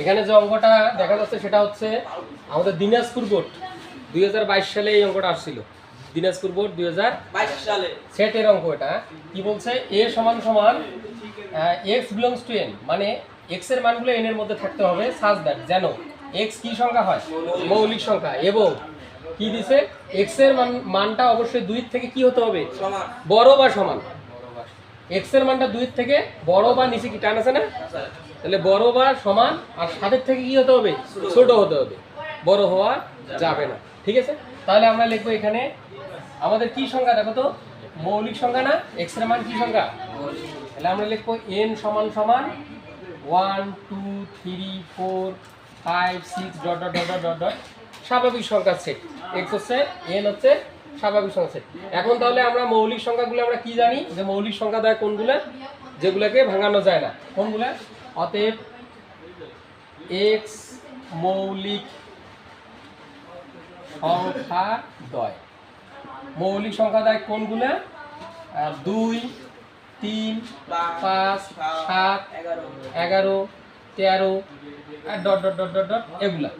এখানে যে অঙ্কটা দেখা যাচ্ছে সেটা হচ্ছে আমাদের দিনাজপুর বোর্ড দুই সালে এই অঙ্কটা আসছিল। দিনাজপুর বোর্ড দুই সালে। সেটের অঙ্ক এটা হ্যাঁ? কি বলছে? এ সমান সমান এক্স বিলংস টু এন মানে এক্সের মানগুলো এন এর মধ্যে থাকতে হবে সাজ দ্যাট যেন এক্স কি সংখ্যা হয়? মৌলিক সংখ্যা। এবং কি দিছে? এক্সের মান মানটা অবশ্যই দুই থেকে কি হতে হবে? বড় বা সমান? এক্সের মানটা দুই থেকে বড় বা নিচে কি টান আছে না? তাহলে বড় বা সমান, আর সাতের থেকে কি হতে হবে? ছোট হতে হবে। বড় হওয়া যাবে না। ঠিক আছে? তাহলে আমরা লিখব এখানে, আমাদের কি সংখ্যা দেখো তো? মৌলিক সংখ্যা না? এক্সের মান কি সংখ্যা? তাহলে আমরা লিখব এন সমান সমান one two three four five six dot dot dot dot dot স্বাভাবিক সংখ্যার সেট এক্স হচ্ছে এন হচ্ছে স্বাভাবিক সংখ্যা সেট এখন তাহলে আমরা মৌলিক সংখ্যাগুলো আমরা কি জানি? যে মৌলিক সংখ্যা দেয় কোনগুলো? যেগুলোকে ভাঙানো যায় না। কোনগুলো? অতএব এক্স মৌলিক সংখ্যা দয়। মৌলিক সংখ্যা দেয় কোনগুলো? দুই, তিন, পাঁচ, সাত, এগারো, তেরো dot dot dot dot dot, এগুলা।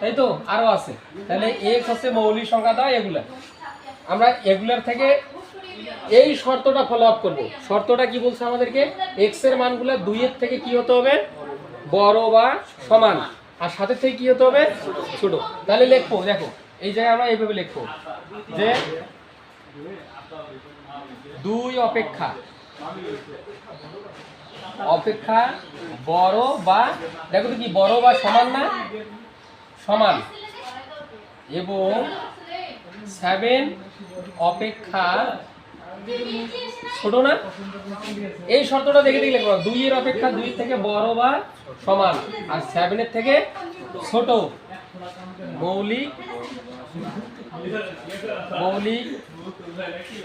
তাই তো? আরও আছে। তাহলে এক্স হচ্ছে মৌলিক সংখ্যা দেওয়া এগুলা। আমরা এগুলার থেকে এই শর্তটা ফলো আপ করব। শর্তটা কি বলছে আমাদেরকে? এক্সের মানগুলো দুইয়ের থেকে কি হতে হবে? বড় বা সমান। আর সাথে থেকে কি হতে হবে? ছোট। তাহলে লিখব, দেখো। এই জায়গায় আমরা এইভাবে লিখব যে দুই অপেক্ষা। অপেক্ষা বড় বা, দেখো তো কি, বড় বা সমান না? সমান। এবং সেভেন অপেক্ষা ছোট না? এই শর্তটা দেখে দেখলে করো। দুইয়ের অপেক্ষা দুই থেকে বড় বা সমান। আর সেভেনের থেকে ছোট। মৌলিক মৌলিক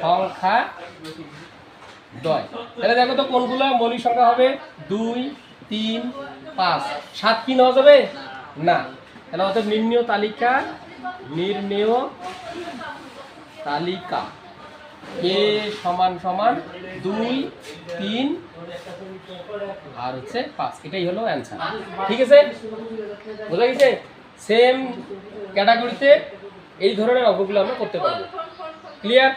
সংখ্যা দয় তাহলে দেখো তো কোনগুলো মৌলিক সংখ্যা হবে? দুই, তিন, পাঁচ। সাত কি নেওয়া যাবে? না। তাহলে অর্থাৎ নির্ণয় তালিকা, নির্ণেয় তালিকা। এ সমান সমান দুই, তিন, আর হচ্ছে পাঁচ। এটাই হলো অ্যান্সার ঠিক আছে? বোঝা গেছে? সেম ক্যাটাগরিতে এই ধরনের অঙ্কগুলো আমরা করতে পারব। ক্লিয়ার